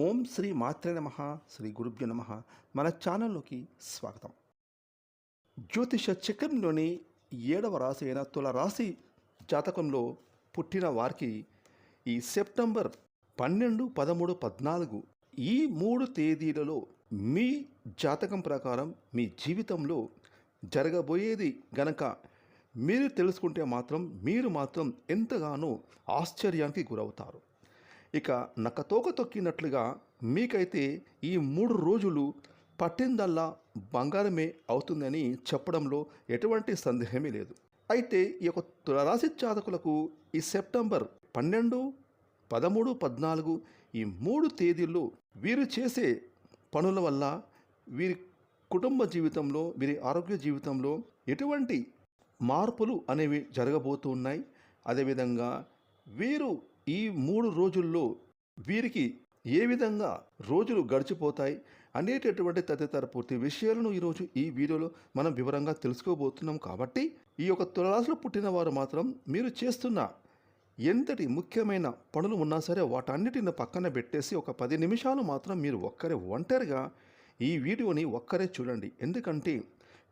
ఓం శ్రీ మాత్రే నమ శ్రీ గురుభ్యో నమ. మన ఛానల్లోకి స్వాగతం. జ్యోతిష చక్రంలోని ఏడవ రాశి అయిన తుల రాశి జాతకంలో పుట్టిన వారికి ఈ సెప్టెంబర్ పన్నెండు పదమూడు పద్నాలుగు ఈ మూడు తేదీలలో మీ జాతకం ప్రకారం మీ జీవితంలో జరగబోయేది గనక మీరు తెలుసుకుంటే మాత్రం మీరు మాత్రం ఎంతగానో ఆశ్చర్యానికి గురవుతారు. ఇక నక్కతోక తొక్కినట్లుగా మీకైతే ఈ మూడు రోజులు పట్టిందల్లా బంగారమే అవుతుందని చెప్పడంలో ఎటువంటి సందేహమే లేదు. అయితే ఈ యొక్క తులరాశి జాతకులకు ఈ సెప్టెంబర్ పన్నెండు పదమూడు పద్నాలుగు ఈ మూడు తేదీల్లో వీరు చేసే పనుల వల్ల వీరి కుటుంబ జీవితంలో వీరి ఆరోగ్య జీవితంలో ఎటువంటి మార్పులు అనేవి జరగబోతూ ఉన్నాయి. అదేవిధంగా వీరు ఈ మూడు రోజుల్లో వీరికి ఏ విధంగా రోజులు గడిచిపోతాయి అనేటటువంటి తదితర పూర్తి విషయాలను ఈరోజు ఈ వీడియోలో మనం వివరంగా తెలుసుకోబోతున్నాం కాబట్టి ఈ యొక్క తులరాశిలో పుట్టిన వారు మాత్రం మీరు చేస్తున్న ఎంతటి ముఖ్యమైన పనులు ఉన్నా సరే వాటన్నిటిని పక్కన పెట్టేసి ఒక పది నిమిషాలు మాత్రం మీరు ఒక్కరే ఒంటరిగా ఈ వీడియోని ఒక్కరే చూడండి. ఎందుకంటే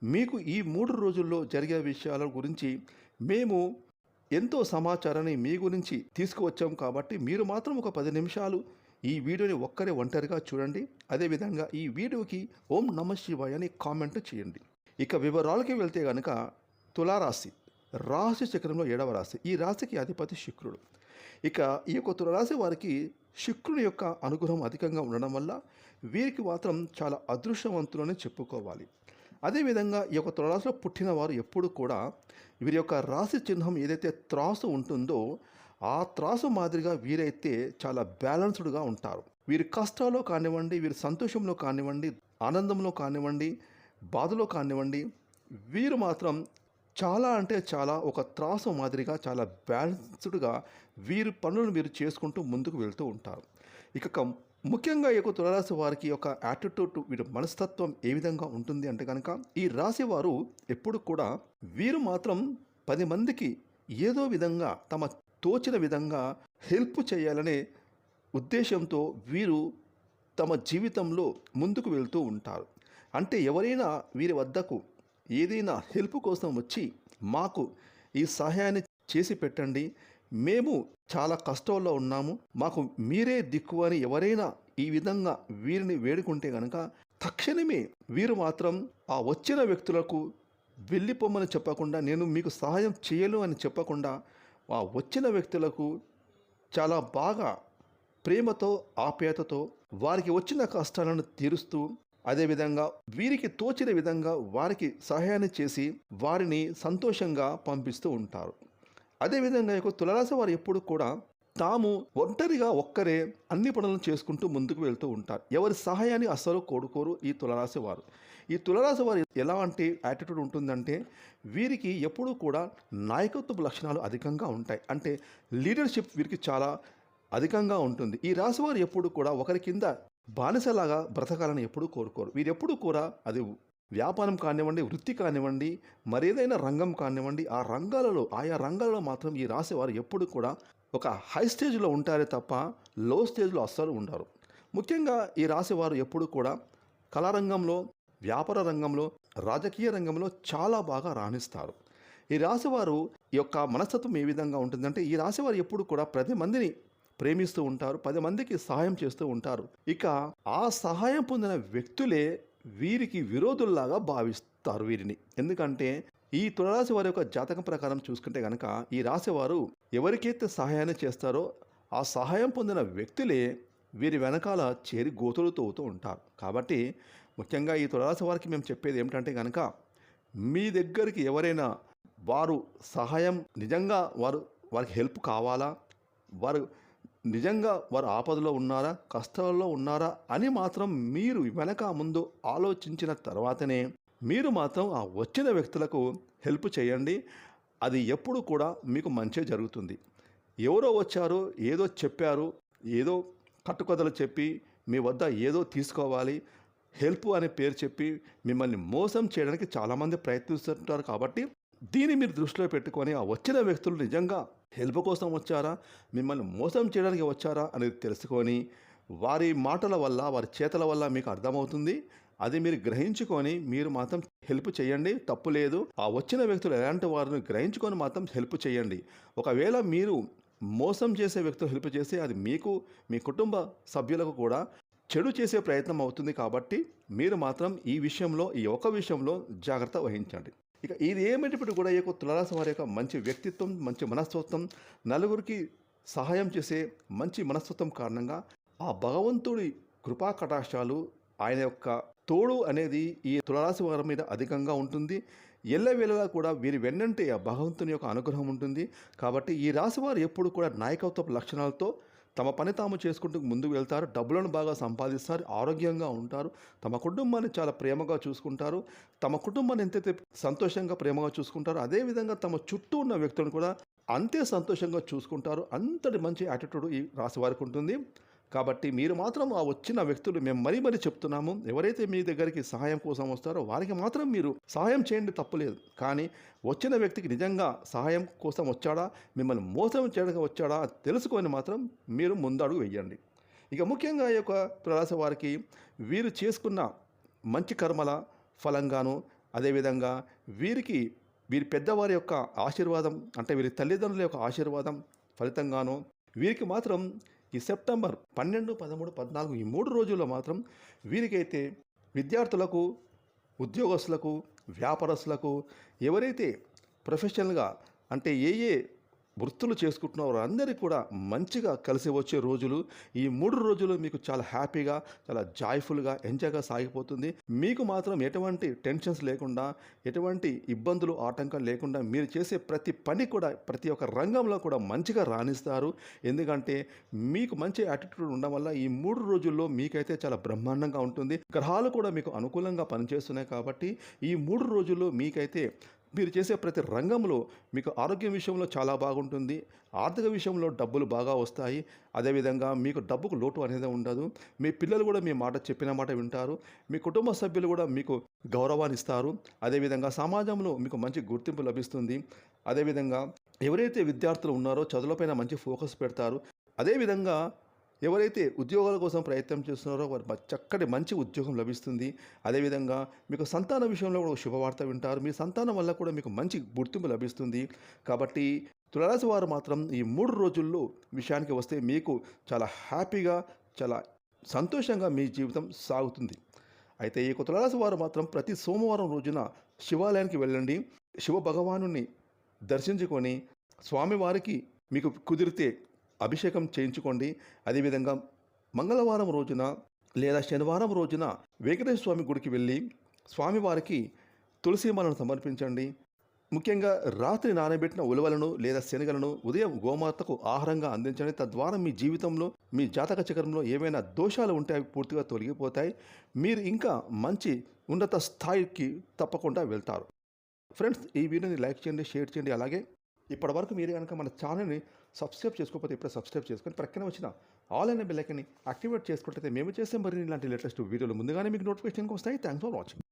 మీకు ఈ మూడు రోజుల్లో జరిగే విషయాల గురించి మేము ఎంతో సమాచారాన్ని మీ గురించి తీసుకువచ్చాం కాబట్టి మీరు మాత్రం ఒక పది నిమిషాలు ఈ వీడియోని ఒక్కరే ఒంటరిగా చూడండి. అదేవిధంగా ఈ వీడియోకి ఓం నమ శివాయ అని కామెంట్ చేయండి. ఇక వివరాలకి వెళ్తే కనుక తులారాశి రాశి చక్రంలో ఏడవ రాశి. ఈ రాశికి అధిపతి శుక్రుడు. ఇక ఈ యొక్క తులరాశి వారికి శుక్రుని యొక్క అనుగ్రహం అధికంగా ఉండడం వల్ల వీరికి మాత్రం చాలా అదృష్టవంతులని చెప్పుకోవాలి. అదేవిధంగా ఈ యొక్క తులరాశిలో పుట్టిన వారు ఎప్పుడు కూడా వీరి యొక్క రాశి చిహ్నం ఏదైతే త్రాసు ఉంటుందో ఆ త్రాసు మాదిరిగా వీరైతే చాలా బ్యాలెన్స్డ్గా ఉంటారు. వీరి కష్టాల్లో కానివ్వండి వీరి సంతోషంలో కానివ్వండి ఆనందంలో కానివ్వండి బాధలో కానివ్వండి వీరు మాత్రం చాలా అంటే చాలా ఒక త్రాసు మాదిరిగా చాలా బ్యాలెన్స్డ్గా వీరి పనులను వీరు చేసుకుంటూ ముందుకు వెళ్తూ ఉంటారు. ఇక కం- ముఖ్యంగా యొక్క తులరాశి వారికి ఒక యాటిట్యూడ్ వీరి మనస్తత్వం ఏ విధంగా ఉంటుంది అంటే కనుక ఈ రాశి వారు ఎప్పుడు కూడా వీరు మాత్రం పది మందికి ఏదో విధంగా తమ తోచిన విధంగా హెల్ప్ చేయాలనే ఉద్దేశంతో వీరు తమ జీవితంలో ముందుకు వెళ్తూ ఉంటారు. అంటే ఎవరైనా వీరి వద్దకు ఏదైనా హెల్ప్ కోసం వచ్చి మాకు ఈ సహాయాన్ని చేసి పెట్టండి మేము చాలా కష్టంలో ఉన్నాము. మాకు మీరే దిక్కు అని ఎవరైనా ఈ విధంగా వీరిని వేడుకుంటే గనక తక్షణమే వీరు మాత్రం ఆ వచ్చిన వ్యక్తులకు వెళ్ళిపోమని చెప్పకుండా నేను మీకు సహాయం చేయను అని చెప్పకుండా ఆ వచ్చిన వ్యక్తులకు చాలా బాగా ప్రేమతో ఆప్యాయతతో వారికి వచ్చిన కష్టాలను తీరుస్తూ అదేవిధంగా వీరికి తోచిన విధంగా వారికి సహాయాన్ని చేసి వారిని సంతోషంగా పంపిస్తూ ఉంటారు. అదేవిధంగా యొక్క తులరాశి వారు ఎప్పుడు కూడా తాము ఒంటరిగా ఒక్కరే అన్ని పనులను చేసుకుంటూ ముందుకు వెళ్తూ ఉంటారు. ఎవరి సహాయాన్ని అస్సలు కోరుకోరు ఈ తులరాశి వారు. ఈ తులరాశి వారు ఎలాంటి యాటిట్యూడ్ ఉంటుందంటే వీరికి ఎప్పుడూ కూడా నాయకత్వ లక్షణాలు అధికంగా ఉంటాయి. అంటే లీడర్షిప్ వీరికి చాలా అధికంగా ఉంటుంది. ఈ రాశి వారు ఎప్పుడు కూడా ఒకరి కింద బానిసలాగా బ్రతకాలని ఎప్పుడూ కోరుకోరు. వీరెప్పుడు కూడా అది వ్యాపారం కానివ్వండి వృత్తి కానివ్వండి మరేదైనా రంగం కానివ్వండి ఆ రంగాలలో ఆయా రంగాలలో మాత్రం ఈ రాసేవారు ఎప్పుడు కూడా ఒక హై స్టేజ్లో ఉంటారే తప్ప లో స్టేజ్లో అస్సలు ఉండరు. ముఖ్యంగా ఈ రాసేవారు ఎప్పుడు కూడా కళారంగంలో వ్యాపార రంగంలో రాజకీయ రంగంలో చాలా బాగా రాణిస్తారు. ఈ రాశివారు యొక్క మనస్తత్వం ఏ విధంగా ఉంటుందంటే ఈ రాశివారు ఎప్పుడు కూడా ప్రతి మందిని ప్రేమిస్తూ ఉంటారు పది మందికి సహాయం చేస్తూ ఉంటారు. ఇక ఆ సహాయం పొందిన వ్యక్తులే వీరికి విరోధుల్లాగా భావిస్తారు వీరిని. ఎందుకంటే ఈ తులరాశి వారి యొక్క జాతకం ప్రకారం చూసుకుంటే కనుక ఈ రాశి వారు ఎవరికైతే సహాయాన్ని చేస్తారో ఆ సహాయం పొందిన వ్యక్తులే వీరి వెనకాల చేరి గోతులు తవ్వుతూ ఉంటారు. కాబట్టి ముఖ్యంగా ఈ తులరాశి వారికి మేము చెప్పేది ఏమిటంటే కనుక మీ దగ్గరికి ఎవరైనా వారు సహాయం నిజంగా వారు వారికి హెల్ప్ కావాలా? వారు నిజంగా వారు ఆపదలో ఉన్నారా కష్టాల్లో ఉన్నారా అని మాత్రం మీరు వెనక ముందు ఆలోచించిన తర్వాతనే మీరు మాత్రం ఆ వచ్చిన వ్యక్తులకు హెల్ప్ చేయండి. అది ఎప్పుడు కూడా మీకు మంచి జరుగుతుంది. ఎవరో వచ్చారు ఏదో చెప్పారు ఏదో కట్టుకథలు చెప్పి మీ వద్ద ఏదో తీసుకోవాలి హెల్ప్ అనే పేరు చెప్పి మిమ్మల్ని మోసం చేయడానికి చాలామంది ప్రయత్నిస్తుంటారు కాబట్టి దీన్ని మీరు దృష్టిలో పెట్టుకొని ఆ వచ్చిన వ్యక్తులు నిజంగా హెల్ప్ కోసం వచ్చారా? మిమ్మల్ని మోసం చేయడానికి వచ్చారా? అనేది తెలుసుకొని వారి మాటల వల్ల వారి చేతల వల్ల మీకు అర్థమవుతుంది. అది మీరు గ్రహించుకొని మీరు మాత్రం హెల్ప్ చేయండి. తప్పు లేదు. ఆ వచ్చిన వ్యక్తులు ఎలాంటి వారిని గ్రహించుకొని మాత్రం హెల్ప్ చేయండి. ఒకవేళ మీరు మోసం చేసే వ్యక్తులు హెల్ప్ చేస్తే అది మీకు మీ కుటుంబ సభ్యులకు కూడా చెడు చేసే ప్రయత్నం అవుతుంది కాబట్టి మీరు మాత్రం ఈ విషయంలో ఈ ఒక విషయంలో జాగ్రత్త వహించండి. ఇక ఇది ఏమిటప్పుడు కూడా ఈ యొక్క తులరాశి వారి యొక్క మంచి వ్యక్తిత్వం మంచి మనస్తత్వం నలుగురికి సహాయం చేసే మంచి మనస్తత్వం కారణంగా ఆ భగవంతుడి కృపా కటాక్షాలు ఆయన యొక్క తోడు అనేది ఈ తులరాశి వారి మీద అధికంగా ఉంటుంది. ఎల్లవేళలా కూడా వీరి వెన్నంటే ఆ భగవంతుని యొక్క అనుగ్రహం ఉంటుంది. కాబట్టి ఈ రాశి వారు ఎప్పుడు కూడా నాయకత్వపు లక్షణాలతో తమ పని తాము చేసుకుంటూ ముందుకు వెళ్తారు డబ్బులను బాగా సంపాదిస్తారు ఆరోగ్యంగా ఉంటారు. తమ కుటుంబాన్ని చాలా ప్రేమగా చూసుకుంటారు. తమ కుటుంబాన్ని ఎంతైతే సంతోషంగా ప్రేమగా చూసుకుంటారో అదేవిధంగా తమ చుట్టూ ఉన్న వ్యక్తులను కూడా అంతే సంతోషంగా చూసుకుంటారు. అంతటి మంచి యాటిట్యూడ్ ఈ రాశి వారికి ఉంటుంది. కాబట్టి మీరు మాత్రం ఆ వచ్చిన వ్యక్తులు మేము మరీ మరీ చెప్తున్నాము. ఎవరైతే మీ దగ్గరికి సహాయం కోసం వస్తారో వారికి మాత్రం మీరు సహాయం చేయండి తప్పులేదు. కానీ వచ్చిన వ్యక్తికి నిజంగా సహాయం కోసం వచ్చాడా? మిమ్మల్ని మోసం చేయడానికి వచ్చాడా? తెలుసుకొని మాత్రం మీరు ముందడుగు వెయ్యండి ఇక ముఖ్యంగా ఈ యొక్క తులారాశి వారికి వీరు చేసుకున్న మంచి కర్మల ఫలంగాను అదేవిధంగా వీరికి వీరి పెద్దవారి యొక్క ఆశీర్వాదం అంటే వీరి తల్లిదండ్రుల యొక్క ఆశీర్వాదం ఫలితంగాను వీరికి మాత్రం ఈ సెప్టెంబర్ పన్నెండు పదమూడు పద్నాలుగు ఈ మూడు రోజుల్లో మాత్రం వీరికైతే విద్యార్థులకు ఉద్యోగస్తులకు వ్యాపారస్తులకు ఎవరైతే ప్రొఫెషనల్గా అంటే ఏ ఏ వృత్తులు చేసుకుంటున్న అందరికీ కూడా మంచిగా కలిసి వచ్చే రోజులు. ఈ మూడు రోజులు మీకు చాలా హ్యాపీగా చాలా జాయ్ఫుల్గా ఎంజాయ్గా సాగిపోతుంది. మీకు మాత్రం ఎటువంటి టెన్షన్స్ లేకుండా ఎటువంటి ఇబ్బందులు ఆటంకాలు లేకుండా మీరు చేసే ప్రతి పని కూడా ప్రతి ఒక్క రంగంలో కూడా మంచిగా రాణిస్తారు. ఎందుకంటే మీకు మంచి యాటిట్యూడ్ ఉండడం వల్ల ఈ మూడు రోజుల్లో మీకైతే చాలా బ్రహ్మాండంగా ఉంటుంది. గ్రహాలు కూడా మీకు అనుకూలంగా పనిచేస్తున్నాయి కాబట్టి ఈ మూడు రోజుల్లో మీకైతే మీరు చేసే ప్రతి రంగంలో మీకు ఆరోగ్యం విషయంలో చాలా బాగుంటుంది. ఆర్థిక విషయంలో డబ్బులు బాగా వస్తాయి. అదేవిధంగా మీకు డబ్బుకు లోటు అనేది ఉండదు. మీ పిల్లలు కూడా మీ మాట చెప్పిన మాట వింటారు. మీ కుటుంబ సభ్యులు కూడా మీకు గౌరవాన్ని ఇస్తారు. అదేవిధంగా సమాజంలో మీకు మంచి గుర్తింపు లభిస్తుంది. అదేవిధంగా ఎవరైతే విద్యార్థులు ఉన్నారో చదువులపైన మంచి ఫోకస్ పెడతారు. అదేవిధంగా ఎవరైతే ఉద్యోగాల కోసం ప్రయత్నం చేస్తున్నారో వారు చక్కటి మంచి ఉద్యోగం లభిస్తుంది. అదేవిధంగా మీకు సంతాన విషయంలో కూడా ఒక శుభవార్త వింటారు. మీ సంతానం వల్ల కూడా మీకు మంచి గుర్తింపు లభిస్తుంది. కాబట్టి తులరాశి వారు మాత్రం ఈ మూడు రోజుల్లో విషయానికి వస్తే మీకు చాలా హ్యాపీగా చాలా సంతోషంగా మీ జీవితం సాగుతుంది. అయితే ఈ తులరాశి వారు మాత్రం ప్రతి సోమవారం రోజున శివాలయానికి వెళ్ళండి. శివ భగవాను దర్శించుకొని స్వామివారికి మీకు కుదిరితే అభిషేకం చేయించుకోండి. అదేవిధంగా మంగళవారం రోజున లేదా శనివారం రోజున వెంకటేశ్వర స్వామి గుడికి వెళ్ళి స్వామివారికి తులసీమాలను సమర్పించండి. ముఖ్యంగా రాత్రి నానబెట్టిన ఉలవలను లేదా శనగలను ఉదయం గోమాతకు ఆహారంగా అందించండి. తద్వారా మీ జీవితంలో మీ జాతక చక్రంలో ఏవైనా దోషాలు ఉంటే అవి పూర్తిగా తొలగిపోతాయి. మీరు ఇంకా మంచి ఉన్నత స్థాయికి తప్పకుండా వెళ్తారు. ఫ్రెండ్స్ ఈ వీడియోని లైక్ చేయండి షేర్ చేయండి. అలాగే ఇప్పటివరకు మీరు కనుక మన ఛానల్ని సబ్స్క్రైబ్ చేసుకోకపోతే ఇప్పుడే సబ్స్క్రైబ్ చేసుకొని ప్రక్కన వచ్చిన ఆల్ అనే బెల్లైకన్ని యాక్టివేట్ చేసుకుంటే మేము చేసే మరి ఇలాంటి లేటెస్ట్ వీడియోలు. ముందుగానే మీకు నోటిఫికేషన్ వస్తాయి. Thanks for watching